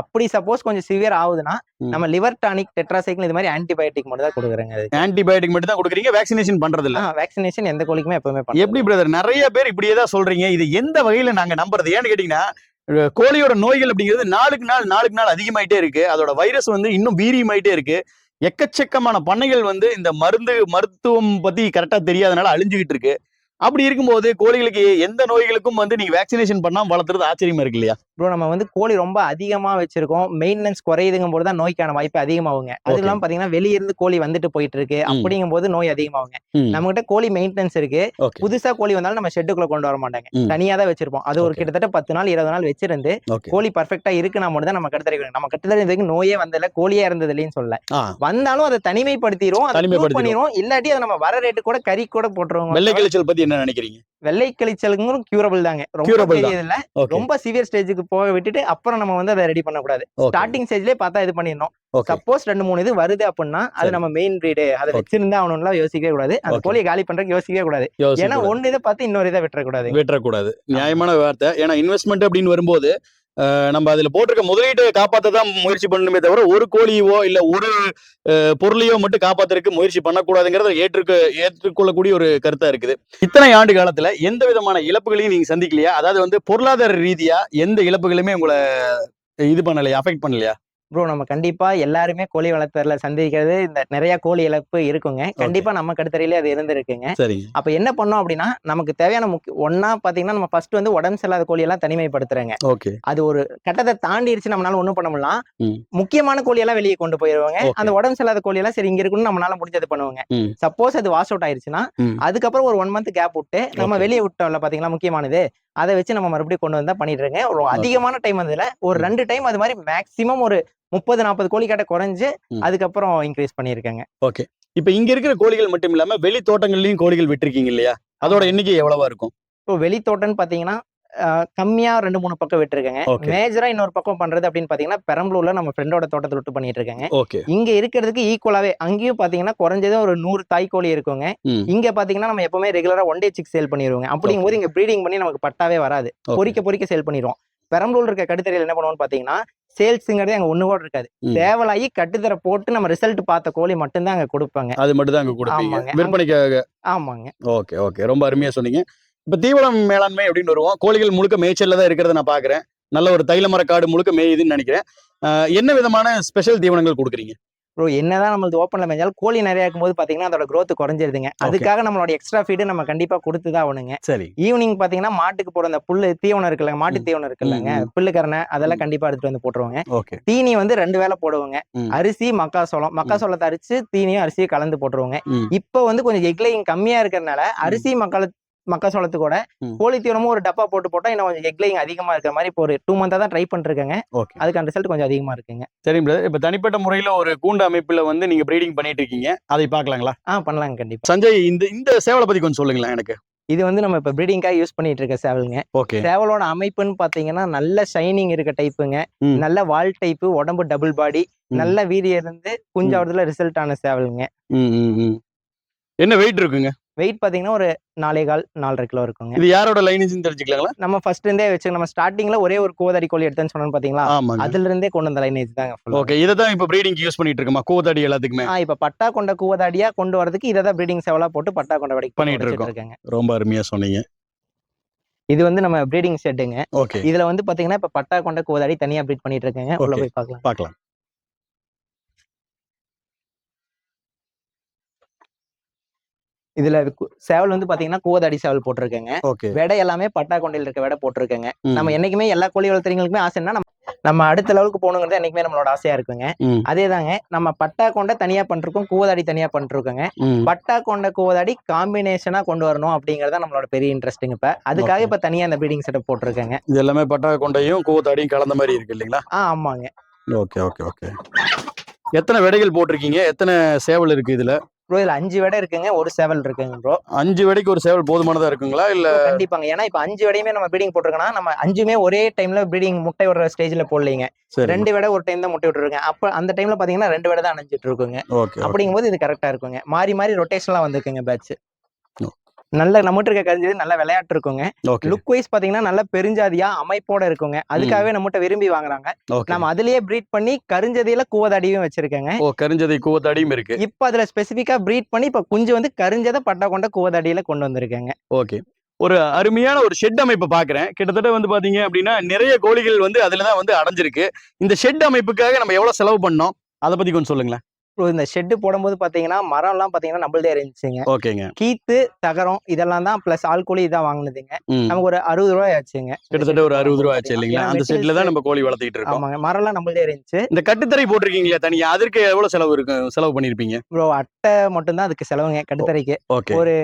அப்படி சப்போஸ் கொஞ்சம் சிவியர் ஆகுதுன்னா. நம்ம லிவர் டானிக் டெட்ராசைக்கிள் இது மாதிரி ஆன்டிபயோட்டிக் மட்டும் தான் கொடுக்குறேங்க ஆன்டிபயோட்டிக் மட்டும் தான் கொடுக்குறீங்க? வேக்சினேஷன் பண்றது இல்ல வேக்சினேஷன் எந்த கோழிக்குமே எப்பவுமே எப்படி பிரதர் நிறைய பேர் இப்படியே தான் சொல்றீங்க. இது எந்த வகையில நாங்க நம்புறது? ஏன்னு கேட்டீங்கன்னா கோழியோட நோய்கள் அப்படிங்கிறது நாளுக்கு நாள் நாளுக்கு நாள் அதிகமாயிட்டே இருக்கு. அதோட வைரஸ் வந்து இன்னும் வீரியமாயிட்டே இருக்கு. எக்கச்சக்கமான பண்ணைகள் வந்து இந்த மருந்து மருத்துவம் பத்தி கரெக்டா தெரியாதனால அழிஞ்சுகிட்டு இருக்கு. அப்படி இருக்கும்போது கோழிகளுக்கு எந்த நோய்களுக்கும் வந்து நீங்க வேக்சினேஷன் பண்ணாம வளர்த்துறது ஆச்சரியமா இருக்கு இல்லையா? ப்ரோ நம்ம வந்து கோழி ரொம்ப அதிகமா வச்சிருக்கோம். மெயின்டெனன்ஸ் குறையுதுங்கும் போது தான் நோய்க்கான வாய்ப்பு அதிகமாகுங்க. அது. இல்லாம பாத்தீங்கன்னா வெளிய இருந்து கோழி வந்துட்டு போயிட்டு இருக்கு அப்படிங்கும் போது நோய் அதிகமாகுங்க. நம்ம கிட்ட கோழி மெயின்டெனன்ஸ் இருக்கு. புதுசா கோழி வந்தாலும் நம்ம ஷெட்டுக்குள்ள கொண்டு வர மாட்டாங்க. தனியா தான் வச்சிருப்போம். அது ஒரு. கிட்டத்தட்ட பத்து நாள் இருபது நாள் வச்சிருந்து கோழி பர்ஃபெக்டா இருக்குன்னா மட்டும் தான் நம்ம கட்டுத்தரைக்கணும் நம்ம வரைக்கும் நோயே வந்ததில்ல கோழியே இருந்தது இல்லைன்னு சொல்ல ஆ. வந்தாலும் அதை proof பண்ணிரும். இல்லாட்டி அதை நம்ம வர ரேட்டு கூட கறி கூட போட்டுருவோம். வெள்ளை கிளைச்சல் பத்தி என்ன நினைக்கிறீங்க? வெள்ளை கழிச்சலுங்கும் கியூரபிள் தாங்க. ரொம்ப ஓகே ரொம்ப சிவியர் ஸ்டேஜுக்கு போக விட்டுட்டு அப்புறம் நம்ம வந்து அதை ரெடி பண்ணக்கூடாது. ஸ்டார்டிங் ஸ்டேஜ்லயே பார்த்தா இது பண்ணிடணும். சப்போஸ் ரெண்டு மூணு இது வருது அப்படின்னா அது. நம்ம மெயின் பிரீடு அதை. வச்சிருந்தா அவனுலாம் யோசிக்கவே கூடாது. அந்த. கோழியை காலி பண்றதுக்கு யோசிக்கவே கூடாது. ஏன்னா ஒண்ணு இதை பார்த்து இன்னொரு இதை விட்டுறக்கூடாது. வெட்டக்கூடாது நியாயமான வார்த்தை. ஏன்னா இன்வெஸ்ட்மெண்ட் அப்படின்னு வரும்போது நம்ம அதுல போட்டிருக்க முதலீட்டை காப்பாற்ற தான் முயற்சி பண்ணணுமே தவிர ஒரு கோழியவோ இல்ல ஒரு பொருளையோ மட்டும் காப்பாத்துறதுக்கு முயற்சி பண்ணக்கூடாதுங்கிறத ஏற்றுக்க ஏற்றுக்கொள்ளக்கூடிய ஒரு கருத்தா இருக்குது. இத்தனை ஆண்டு காலத்துல எந்த விதமான இழப்புகளையும் நீங்க சந்திக்கலையா? அதாவது வந்து பொருளாதார ரீதியா எந்த இழப்புகளுமே உங்களை இது பண்ணலையா? அஃபெக்ட் பண்ணலையா? ப்ரோ நம்ம கண்டிப்பா எல்லாருமே கோழி வளர்த்தறல சந்திக்கிறது இந்த நிறைய கோழி இழப்பு இருக்குங்க கண்டிப்பா நம்ம கடுத்தறையிலே அது இருந்திருக்குங்க அப்ப என்ன பண்ணோம் அப்படின்னா நமக்கு தேவையான முக்கிய ஒன்னா பாத்தீங்கன்னா நம்ம ஃபர்ஸ்ட் வந்து உடம்பு சரியில்லாத கோழி எல்லாம் தனிமைப்படுத்துறேங்க ஓகே அது ஒரு கட்டத்தை தாண்டிடுச்சு நம்மளால ஒண்ணும் பண்ண முடியலாம். முக்கியமான கோழி எல்லாம் வெளியே கொண்டு போயிருவாங்க. அந்த உடம்பு சரியில்லாத கோழி எல்லாம் சரி இங்க இருக்குன்னு நம்மளால முடிஞ்சது பண்ணுவாங்க. சப்போஸ் அது வாஷ் அவுட் ஆயிருச்சுன்னா. அதுக்கப்புறம் ஒரு ஒன் மந்த் கேப் விட்டு நம்ம. வெளியே விட்டோம்ல பாத்தீங்களா முக்கியமானது அதை வச்சு நம்ம மறுபடியும் கொண்டு வந்தா பண்ணிட்டு இருக்கேன் ஒரு அதிகமான டைம் வந்ததுல ஒரு. ரெண்டு டைம் அது மாதிரி மேக்ஸிமம் ஒரு முப்பது நாற்பது கோழி கிட்ட குறைஞ்சு. அதுக்கப்புறம் இன்க்ரீஸ் பண்ணியிருக்கேங்க. இப்ப இங்க இருக்கிற கோழிகள் மட்டும் இல்லாம வெளி தோட்டங்கள்லயும் கோழிகள் விட்டிருக்கீங்க இல்லையா? அதோட எண்ணிக்கை எவ்வளவா இருக்கும்? இப்போ வெளி தோட்டம்னு பாத்தீங்கன்னா கம்மியா ரெண்டு மூணு பக்கம் விட்டுருக்கேங்க. மேஜரா இன்னொரு பக்கம் பண்றது அப்படின்னு பாத்தீங்கன்னா பெரம்பலூர்ல நம்ம ஃப்ரெண்டோட தோட்டத்தை விட்டு பண்ணிட்டு இருக்கேங்க இங்க இருக்கிறதுக்கு ஈக்குவலாவே அங்கேயும் பாத்தீங்கன்னா குறைஞ்சது ஒரு நூறு தாய் கோழி இருக்குங்க. இங்க பாத்தீங்கன்னா நம்ம எப்பவுமே ரெகுலரா ஒன் டே சிக்ஸ் சேல் பண்ணிடுவோங்க அப்படிங்கும் போது இங்க ப்ரீடிங் பண்ணி நமக்கு பட்டாவே வராது. பொறிக்க பொறிக்க சேல் பண்ணிடுவோம். பெரம்பலூர் இருக்க கட்டுத்தரையில் என்ன பண்ணுவோம்னு பாத்தீங்கன்னா சேல்ஸுங்கிறது அங்க ஒண்ணு கூட இருக்காது. ம். தேவலாகி கட்டுத்தரை போட்டு நம்ம ரிசல்ட் பார்த்த கோழி மட்டும்தான் அங்க கொடுப்பாங்க. அது மட்டும் தான் அங்க கொடுப்பீங்க. விற்பனைக்காக. ஆமாங்க. Okay okay. ரொம்ப அருமையா சொன்னீங்க. இப்ப தீவனம் மேலாண்மை அப்படின்னு வருவோம். கோழிகள் முழுக்க மேய்ச்சல்ல தான் இருக்கிறத நான் பாக்குறேன். நல்ல ஒரு தைல மரக்காடு முழுக்க மேயுதுன்னு நினைக்கிறேன். என்ன விதமான ஸ்பெஷல் தீவனங்கள் கொடுக்குறீங்க? ப்ரோ என்னதான் நம்மளது ஓப்பன்ல மேஞ்சாலும் கோழி நிறைய இருக்கும்போது பாத்தீங்கன்னா அதோட growth குறைஞ்சிருதுங்க. அதுக்காக நம்மளோட எக்ஸ்ட்ரா ஃபீடு நம்ம கண்டிப்பா கொடுத்து தான் ஆகணுங்க. சரி. ஈவினிங் பாத்தீங்கன்னா மாட்டுக்கு போற அந்த புல்லு தீவனம் இருக்குல்லங்க மாட்டு. தீவனம் இருக்குல்லங்க. ம், புல்லு கரணை அதெல்லாம். கண்டிப்பா எடுத்துட்டு வந்து போட்டுருவாங்க. ஓகே தீனி வந்து ரெண்டு வேளை போடுவோங்க. அரிசி மக்காசோளம் மக்காசோளத்தை அரிச்சு தீனியும் அரிசியும் கலந்து போட்டுருவோங்க. இப்போ வந்து கொஞ்சம் எக்லைங் கம்மியா இருக்கறனால அரிசி மக்கள் மக்காசோளத்துக்கூட. கோழி தீவனமும் ஒரு டப்பா போட்டு போட்டா இன்னும் கொஞ்சம் எக்லைங் அதிகமா இருக்கிற மாதிரி இப்போ ஒரு டூ மந்தா தான் ட்ரை பண்ணிருக்கேங்க ஓகே அதுக்கான ரிசல்ட் கொஞ்சம் அதிகமா இருக்குங்க. சரி பிரதர் இப்ப தனிப்பட்ட முறையில ஒரு கூண்டு அமைப்புல வந்து நீங்க ப்ரீடிங் பண்ணிட்டு இருக்கீங்க அதை பார்க்கலாங்களா? ஆ பண்ணலாங்க கண்டிப்பா. சஞ்சய் இந்த இந்த சேவலை பத்தி கொஞ்சம் சொல்லுங்களேன் எனக்கு. இது வந்து நம்ம இப்போ ப்ரீடிங்காக யூஸ் பண்ணிட்டு இருக்க சேவலுங்க. ஓகே சேவலோட அமைப்புன்னு பாத்தீங்கன்னா நல்ல ஷைனிங் இருக்க டைப்புங்க. நல்ல வால் டைப்பு உடம்பு டபுள் பாடி. நல்ல வீரியம் இருந்து குஞ்சாவதுல ரிசல்ட் ஆன சேவலுங்க. என்ன வெயிட் இருக்குங்க? வெயிட் பாத்தீங்கன்னா ஒரு நாலே கால் நாலரை கிலோ இருக்குங்க. இது யாரோட லைனேஜ் தெரிஞ்சுக்கலாங்களா? நம்ம ஃபர்ஸ்ட் இருந்தே வச்சு நம்ம ஸ்டார்டிங்ல ஒரே ஒரு கோதாரி கோழி எடுத்தேன்னு சொன்னோம் பாத்தீங்களா அதுல இருந்தே கொண்டு வந்த லைனேஜ் தாங்க. ஓகே இதை தான் இப்போ ப்ரீடிங் யூஸ் பண்ணிட்டு இருக்கோமா? கூத்தாடி எல்லாத்துக்குமே. ஆ இப்ப பட்டா கொண்ட கூவதாடியா கொண்டு வரதுக்கு இதை தான் ப்ரீடிங் சேவலா போட்டு பட்டா கொண்ட வடைக்கு பண்ணிட்டு இருக்கோம். இருக்கேங்க. ரொம்ப அருமையா சொன்னீங்க. இது வந்து நம்ம ப்ரீடிங் ஷெட்டுங்க ஓகே இதுல வந்து பாத்தீங்கன்னா இப்ப பட்டா கொண்ட கூவதாடி தனியா ப்ரீட் பண்ணிட்டு இருக்கேங்க. உள்ள. போய் பார்க்கலாம். பார்க்கலாம். இதுல சேவல் வந்து பாத்தீங்கன்னா கூவதாடி சேவல் போட்டிருக்கேங்க. விடை எல்லாமே பட்டா கொண்டையில் இருக்க விடை போட்டிருக்கேங்க. நம்ம என்னைக்குமே எல்லா கோழி வளர்த்துறவங்களுக்குமே ஆசைன்னா நம்ம நம்ம அடுத்த லெவலுக்கு போகணுங்கிறது என்னைக்குமே நம்மளோட ஆசையா இருக்குங்க. ம். அதேதாங்க நம்ம பட்டா கொண்ட தனியா பண்ணிருக்கோம் கூவதாடி தனியா பண்ணிருக்கோங்க பட்டா கொண்ட கூவதாடி காம்பினேஷனா கொண்டு வரணும் அப்படிங்கறத நம்மளோட பெரிய இன்ட்ரெஸ்டிங் இப்ப. அதுக்காக. இப்ப தனியா அந்த ப்ரீடிங் செட்டப் போட்டிருக்கேங்க. இது எல்லாமே பட்டா கொண்டையும் கூத்தாடியும் கலந்த மாதிரி இருக்கு இல்லைங்களா? ஆ ஆமாங்க. Okay okay okay. எத்தனை விடைகள் போட்டிருக்கீங்க? எத்தனை சேவல் இருக்கு இதுல? ப்ரோ இதுல அஞ்சு விடை இருக்குங்க ஒரு சேவல் இருக்குங்க ப்ரோ அஞ்சு விடைக்கு ஒரு சேவல் போதுமானதா இருக்குங்களா? இல்ல கண்டிப்பாங்க. ஏன்னா இப்ப அஞ்சு விடையுமே நம்ம ப்ரீடிங் போட்டிருக்கோம்னா நம்ம அஞ்சுமே ஒரே டைம்ல ப்ரீடிங் முட்டை விடுற ஸ்டேஜ்ல போடலீங்க. ரெண்டு விடை ஒரு டைம் தான் முட்டை விட்டுருக்கேன் அப்ப அந்த டைம்ல பாத்தீங்கன்னா ரெண்டு விடை தான் அணைஞ்சிட்டு இருக்குங்க. அப்படிங்கும்போது இது கரெக்டா இருக்குங்க. மாறி மாறி ரொட்டேஷன்லாம் வந்திருக்குங்க பேட்ச். நல்ல நம்மகிட்ட இருக்க கரிஞ்சது நல்ல விளையாட்டு இருக்குங்க. லுக் வைஸ் பாத்தீங்கன்னா நல்ல பெருஞ்சாதியா அமைப்போட இருக்குங்க. அதுக்காகவே நம்மகிட்ட விரும்பி வாங்குறாங்க. நம்ம அதுலயே ப்ரீட் பண்ணி கருஞ்சதியில கூவதாடியும் வச்சிருக்கேங்க. ஓ கரிஞ்சதை கூவத்தாடியும் இருக்கு. இப்ப அதுல ஸ்பெசிபிக்கா ப்ரீட் பண்ணி இப்ப குஞ்சு வந்து கருஞ்சதை பட்டா கொண்ட கூவதாடியில கொண்டு வந்திருக்கேங்க. ஓகே. ஒரு அருமையான ஒரு ஷெட் அமைப்பை பாக்குறேன். கிட்டத்தட்ட வந்து பாத்தீங்க அப்படின்னா நிறைய கோழிகள் வந்து அதுலதான் வந்து அடைஞ்சிருக்கு. இந்த ஷெட் அமைப்புக்காக நம்ம எவ்வளவு செலவு பண்ணோம்? அதை பத்தி கொஞ்சம் சொல்லுங்களேன். இந்த ஷெட்டு போடும்போது பாத்தீங்கன்னா மரம் எல்லாம் பாத்தீங்கன்னா நம்மள்தே இருந்துச்சுங்க ஓகேங்க. கீத்து தகரம் இதெல்லாம் தான் பிளஸ் ஆள்கூலி இதான் வாங்கினதுங்க. நமக்கு ஒரு அறுபது ரூபாய் ஆச்சுங்க. கிட்டத்தட்ட ஒரு அறுபது ரூபா ஆச்சு இல்லைங்களா? அந்த செட்ல தான் நம்ம கோழி வளர்த்திட்டு இருக்கோம். ஆமாங்க. மரம் எல்லாம் நம்மள்தே இருந்துச்சு இந்த கட்டுத்தரை போட்டிருக்கீங்களா தனியா அதற்கு எவ்வளவு செலவு இருக்கு செலவு பண்ணிருப்பீங்க ப்ரோ அட்டை மட்டும்தான் அதுக்கு செலவுங்க கட்டுத்தரைக்கு ஓகே. ஒரு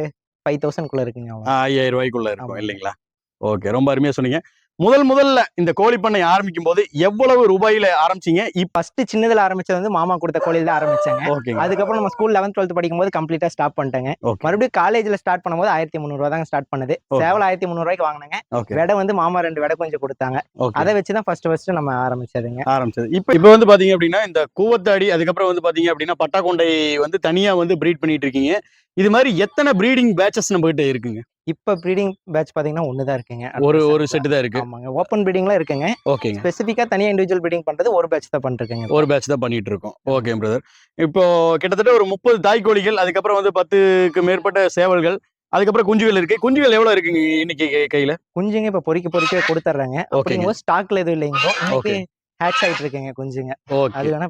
ஃபைவ் தௌசண்ட் குள்ள இருக்குங்க. ஐயாயிரம் ரூபாய்க்குள்ள இருக்கும். இல்லைங்களா? ஓகே ரொம்ப அருமையா சொன்னீங்க. முதல் முதல்ல இந்த கோழி பண்ணை ஆரம்பிக்கும் போது எவ்வளவு ரூபாயில ஆரம்பிச்சீங்க? ஃபர்ஸ்ட் சின்னதுல ஆரம்பிச்சது வந்து மாமா கொடுத்த கோழியில தான் ஆரம்பிச்சாங்க. ஓகேங்க. அதுக்கப்புறம் நம்ம ஸ்கூல் லெவன்த் டுவெல்த் படிக்கும்போது கம்ப்ளீட்டா ஸ்டாப் பண்ணிட்டேங்க. ஓகே. மறுபடியும் காலேஜ்ல ஸ்டார்ட் பண்ணும்போது ஆயிரத்தி முந்நூறுவா தாங்க ஸ்டார்ட் பண்ணுது. சேவல் ஆயிரத்தி முந்நூறுவாய்க்கு வாங்கினாங்க. ஓகே. விடை வந்து மாமா ரெண்டு விடை கொஞ்சம் கொடுத்தாங்க. ஓகே. அதை வச்சு தான் ஃபர்ஸ்ட் ஃபர்ஸ்ட் நம்ம ஆரம்பிச்சதுங்க. ஆரம்பிச்சது. இப்போ இப்போ வந்து பாத்தீங்க அப்படின்னா இந்த கூவத்தாடி அதுக்கப்புறம் வந்து பாத்தீங்க அப்படின்னா பட்டாக்கொண்டை வந்து தனியா வந்து ப்ரீட் பண்ணிட்டு இருக்கீங்க. இது மாதிரி எத்தனை ப்ரீடிங் பேச்சஸ் நம்ம கிட்ட இருக்குங்க? இப்ப ப்ரீடிங் பேட்ச் பாத்தீங்கன்னா ஒண்ணுதான் இருக்குங்க. ஒரு ஒரு செட்டு தான் இருக்கு. ஆமாங்க. ஓப்பன் ப்ரீடிங்ல இருக்குங்க. ஓகேங்க. ஸ்பெசிஃபிக்கா தனியா இண்டிவிஜுவல் ப்ரீடிங் பண்றது ஒரு பேட்ச் தான் பண்ணிருக்கேங்க ஒரு பேட்ச் தான் பண்ணிட்டு இருக்கோம் ஓகே பிரதர் இப்போ கிட்டத்தட்ட ஒரு முப்பது தாய்க்கோழிகள் அதுக்கப்புறம் வந்து பத்துக்கு மேற்பட்ட சேவல்கள் அதுக்கப்புறம் குஞ்சுகள் இருக்கு. குஞ்சுகள் எவ்வளவு இருக்குங்க இன்னைக்கு கையில? குஞ்சுங்க இப்ப பொறிக்க பொறிக்க கொடுத்துட்றாங்க ஸ்டாக்ல எதுவும் இல்லைங்க. ஹேட்ச் ஆயிட்டு இருக்குங்க குஞ்சுங்க. அது வேணா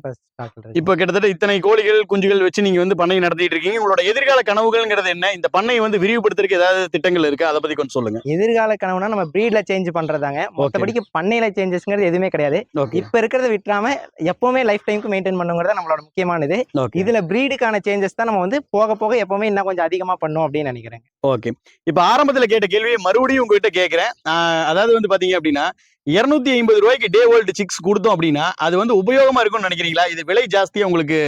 இப்ப கிட்டத்தட்ட இத்தனை கோழிகள் குஞ்சுகள் வச்சு நீங்க வந்து பண்ணை நடத்திட்டு இருக்கீங்க. உங்களோட எதிர்கால கனவுகள்ங்கிறது என்ன? இந்த பண்ணையை வந்து விரிவுபடுத்துறதுக்கு ஏதாவது திட்டங்கள் இருக்கு? அதை பத்தி கொஞ்சம் சொல்லுங்க. எதிர்கால கனவுனா நம்ம ப்ரீட்ல சேஞ்ச் பண்றதாங்க மொத்தபடிக்கு பண்ணையில சேஞ்சஸ்ங்கிறது எதுவுமே கிடையாது. இப்ப இருக்கிறத விட்டுறாம எப்பவுமே லைஃப் டைம்க்கு மெயின்டைன் பண்ணுங்கிறத நம்மளோட முக்கியமானது. இதுல ப்ரீடுக்கான சேஞ்சஸ் தான் நம்ம வந்து போக போக எப்பவுமே இன்னும் கொஞ்சம் அதிகமா பண்ணும் அப்படின்னு நினைக்கிறேன் ஓகே. இப்போ ஆரம்பத்துல கேட்ட கேள்வியை மறுபடியும் உங்ககிட்ட கேட்கிறேன். ஆஹ் அதாவது வந்து பாத்தீங்க அப்படின்னா இருநூத்தி ஐம்பது ரூபாய்க்கு டே ஓல்டு சிக்ஸ் கொடுத்தோம் அப்படின்னா அது வந்து உபயோகமா இருக்கும்னு நினைக்கிறீங்களா? இது விலை ஜாஸ்தியா உங்களுக்கு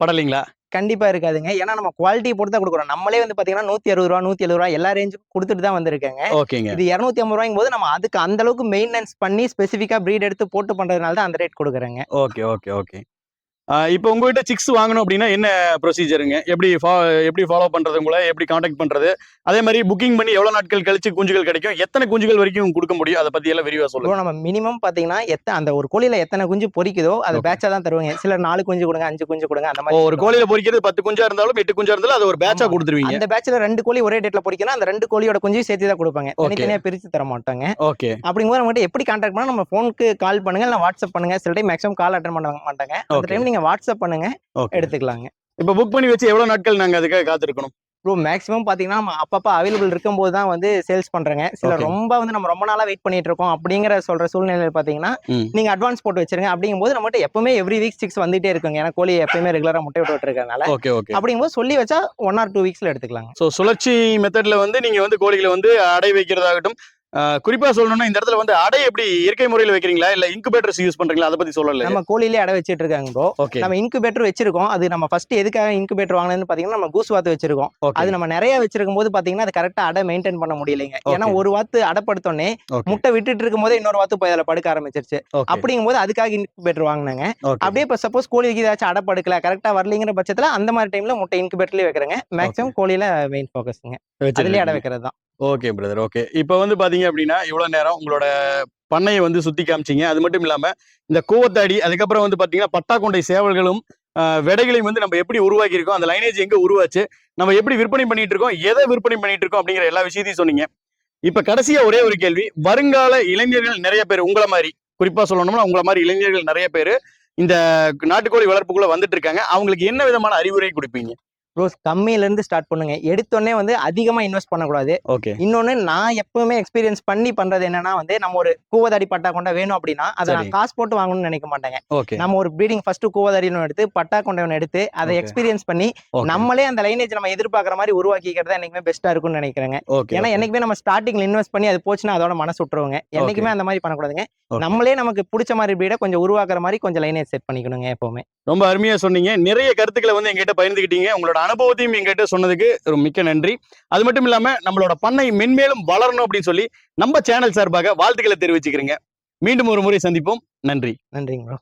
படலைங்களா? கண்டிப்பா இருக்காதுங்க. ஏன்னா நம்ம குவாலிட்டி பொறுத்து தான் கொடுக்குறோம். நம்மளே வந்து பாத்தீங்கன்னா நூத்தி அறுபது ரூபா நூத்தி எழுபது ரூபா எல்லா ரேஞ்சுக்கும் கொடுத்துட்டு தான் வந்திருக்காங்க. ஓகேங்க. இது இரநூத்தி ஐம்பது ரூபாய்க்கும் போது நம்ம அதுக்கு அந்த அளவுக்கு மெயின்டெனன்ஸ் பண்ணி ஸ்பெசிஃபிக்கா ப்ரீட் எடுத்து போட்டு பண்றதுனால தான் அந்த ரேட் கொடுக்குறேங்க. Okay okay okay. இப்போ உங்ககிட்ட சிக்ஸ் வாங்கணும் அப்படின்னா என்ன ப்ரொசீஜருங்க எப்படி fo- எப்படி ஃபாலோ பண்றது உங்களை? எப்படி காண்டாக்ட் பண்றது? அதே மாதிரி புக்கிங் பண்ணி எவ்வளவு நாட்கள் கழிச்சு குஞ்சுகள் கிடைக்கும்? எத்தனை குஞ்சுகள் வரைக்கும் கொடுக்க முடியும்? அதை பத்தி எல்லாம் விரிவா சொல்லுங்க. இப்போ நம்ம மினிமம் பாத்தீங்கன்னா எத்தனை அந்த ஒரு கோழியில எத்தனை குஞ்சு பொரிக்குதோ அது Okay. பேட்சா தான் தருவாங்க. சிலர் நாலு குஞ்சு கொடுங்க அஞ்சு குஞ்சு கொடுங்க அந்த மாதிரி ஒரு. கோழியில பொரிக்கிறது பத்து குஞ்சா இருந்தாலும் எட்டு குஞ்சா இருந்தாலும் அது ஒரு பேட்சா ஆமா. கொடுத்துருவீங்க. அந்த பேட்ச்ல ரெண்டு கோழி ஒரே டேட்ல பொரிக்கணும் அந்த ரெண்டு கோழியோட குஞ்சையும் சேர்த்து தான் கொடுப்பாங்க. Okay. தனித்தனியா பிரிச்சு தர மாட்டாங்க. ஓகே அப்படிங்கும்போது நம்மகிட்ட எப்படி கான்டாக்ட் பண்ணா நம்ம ஃபோனுக்கு கால் பண்ணுங்க இல்லை வாட்ஸ்அப் பண்ணுங்க. சில டைம் மேக்ஸிமம் கால் அட்டன் பண்ண மாட்டாங்க. அந்த. டைம் நீங்க நீங்க வாட்ஸ்அப் பண்ணுங்க எடுத்துக்கலாங்க. இப்போ புக் பண்ணி வச்சு எவ்வளவு நாட்கள் நாங்க அதுக்காக காத்திருக்கணும்? ப்ரோ மேக்ஸிமம் பாத்தீங்கன்னா நம்ம அப்பப்போ அவைலபிள் இருக்கும்போது தான் வந்து சேல்ஸ் பண்றேங்க. சில. ரொம்ப வந்து நம்ம ரொம்ப நாளா வெயிட் பண்ணிட்டு இருக்கோம் அப்படிங்கிற சொல்ற சூழ்நிலையில பாத்தீங்கன்னா ம். நீங்க அட்வான்ஸ் போட்டு வச்சிருங்க. அப்படிங்கும்போது நம்மகிட்ட எப்பவுமே எவ்ரி வீக் சிக்ஸ் வந்துட்டே இருக்குங்க. ஏன்னா கோழி எப்பயுமே ரெகுலரா முட்டை விட்டு இருக்கறனால ஓகே ஓகே. அப்படிங்கும்போது சொல்லி வச்சா ஒன் ஆர் டூ வீக்ஸ்ல எடுத்துக்கலாங்க. ஸோ சுழற்சி மெத்தட்ல வந்து நீங்க வந்து கோழிகளை வந்து அடை வைக்கிறதாகட்டும் குறிப்பா சொல்லணும்னா இந்த இடத்துல வந்து அடை எப்படி இயற்கை முறையில் வைக்கிறீங்களா? இல்ல இன்குபேட்டர்ஸ் யூஸ் பண்றீங்களா? அதை பத்தி சொல்லல. நம்ம கோழிலே அடை வச்சிட்டு இருக்காங்க ப்ரோ ஓகே நம்ம இன்குபேட்டர் வச்சிருக்கோம். அது நம்ம ஃபர்ஸ்ட் எதுக்காக இன்குபேட்டர் வாங்கினதுன்னு பாத்தீங்கன்னா நம்ம கூஸ் வாத்து வச்சிருக்கோம். அது நம்ம நிறைய வச்சிருக்கும் போது பாத்தீங்கன்னா அது கரெக்டா அடை மெயின்டைன் பண்ண முடியலைங்க. ஏன்னா. ஒரு வாத்து அடைப்படுத்தோடனே முட்டை விட்டுட்டு இருக்கும் போதே இன்னொரு வாத்து போய் அதில் படுக்க ஆரம்பிச்சிருச்சு. அப்படிங்கும்போது அதுக்காக இன்குபேட்டர் வாங்கினாங்க. அப்படியே இப்போ சப்போஸ் கோழிக்கு ஏதாச்சும் அடை படுக்கல கரெக்டா வரலைங்கிற பட்சத்துல அந்த மாதிரி டைம்ல முட்டை இன்குபேட்டர்லயே வைக்கிறேங்க. மேக்ஸிமம் கோழியில மெயின் ஃபோக்கஸ்ங்க அதுலயே அடை வைக்கிறது தான் ஓகே பிரதர் ஓகே. இப்போ வந்து பாத்தீங்க அப்படின்னா இவ்வளவு நேரம் உங்களோட பண்ணையை வந்து சுத்தி காமிச்சிங்க. அது மட்டும் இல்லாம இந்த கூவத்தாடி அதுக்கப்புறம் வந்து பாத்தீங்கன்னா பட்டாக்கொண்டை சேவல்களும் விடைகளையும் வந்து நம்ம எப்படி உருவாக்கி இருக்கோம் அந்த லைனேஜ் எங்க உருவாச்சு நம்ம எப்படி விற்பனை பண்ணிட்டு இருக்கோம் எதை விற்பனை பண்ணிட்டு இருக்கோம் அப்படிங்கிற எல்லா விஷயத்தையும் சொன்னீங்க. இப்ப கடைசியா ஒரே ஒரு கேள்வி வருங்கால இளைஞர்கள் நிறைய பேர் உங்களை மாதிரி குறிப்பா சொல்லணும்னா உங்களை மாதிரி இளைஞர்கள் நிறைய பேர் இந்த நாட்டுக்கோழி வளர்ப்புக்குள்ள வந்துட்டு இருக்காங்க அவங்களுக்கு என்ன விதமான அறிவுரை கொடுப்பீங்க? ரோஸ் கம்மியில இருந்து ஸ்டார்ட் பண்ணுங்க. எடுத்தோடனே வந்து அதிகமா இன்வெஸ்ட் பண்ணக்கூடாது. ஓகே இன்னொன்னு நான் எப்பவுமே எக்ஸ்பீரியன்ஸ் பண்ணி பண்றது என்னன்னா வந்து நம்ம ஒரு கூவதாடி பட்டா கொண்டா வேணும் அப்படின்னா அதை. நான் காசு போட்டு வாங்கணும்னு நினைக்க மாட்டேங்க. ஓகே நம்ம ஒரு ப்ரீடிங் ஃபர்ஸ்ட் கூவதாடி ஒன்று எடுத்து பட்டா கொண்டை ஒன்று எடுத்து அதை. எக்ஸ்பீரியன்ஸ் பண்ணி நம்மளே அந்த லைனேஜ் நம்ம எதிர்பார்க்குற மாதிரி உருவாக்கிக்கிறது என்னைக்குமே பெஸ்ட்டா இருக்கும்னு நினைக்கிறேங்க. ஓகே ஏன்னா என்னைக்குமே நம்ம ஸ்டார்டிங்ல இன்வெஸ்ட் பண்ணி அது போச்சுன்னா அதோட மனசு விட்டுருவோங்க. என்னைக்குமே அந்த மாதிரி பண்ணக்கூடாதுங்க. நம்மளே நமக்கு பிடிச்ச மாதிரி பிரீடை கொஞ்சம் உருவாக்குற மாதிரி கொஞ்சம் லைனேஜ் செட் பண்ணிக்கணுங்க எப்பவுமே. ரொம்ப அருமையா சொன்னீங்க. நிறைய கருத்துக்களை வந்து எங்கிட்ட பகிர்ந்துக்கிட்டீங்க. உங்களோட அனுபவத்தையும் எங்கிட்ட சொன்னதுக்கு மிக்க நன்றி. அது மட்டும் இல்லாம நம்மளோட பண்ணை மென்மேலும் வளரணும் அப்படின்னு சொல்லி நம்ம சேனல் சார்பாக வாழ்த்துக்களை தெரிவிச்சுக்கிறேங்க. மீண்டும் ஒரு முறை சந்திப்போம். நன்றி. நன்றிங்க.